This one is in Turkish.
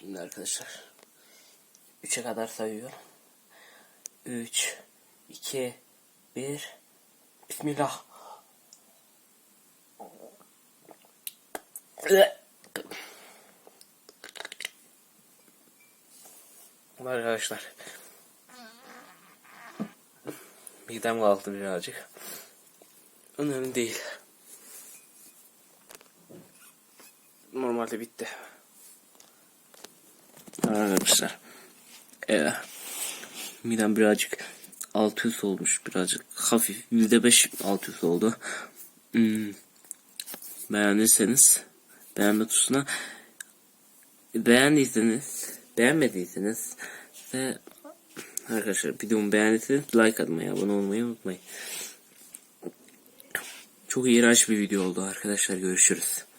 Şimdi arkadaşlar. 3'e kadar sayıyorum. 3 2 1 Bismillah. Arkadaşlar. Midem kalktı birazcık. Önemli değil. Normalde bitti. Arkadaşlar. Ee, midem birazcık alt üst olmuş. Birazcık hafif. %5 alt üst oldu. Hmm. Beğendiyseniz beğenme tuşuna beğendiyseniz beğenmediyseniz ve arkadaşlar videomu beğendiyseniz like atmayı abone olmayı unutmayın. Çok iğrenç bir video oldu arkadaşlar görüşürüz.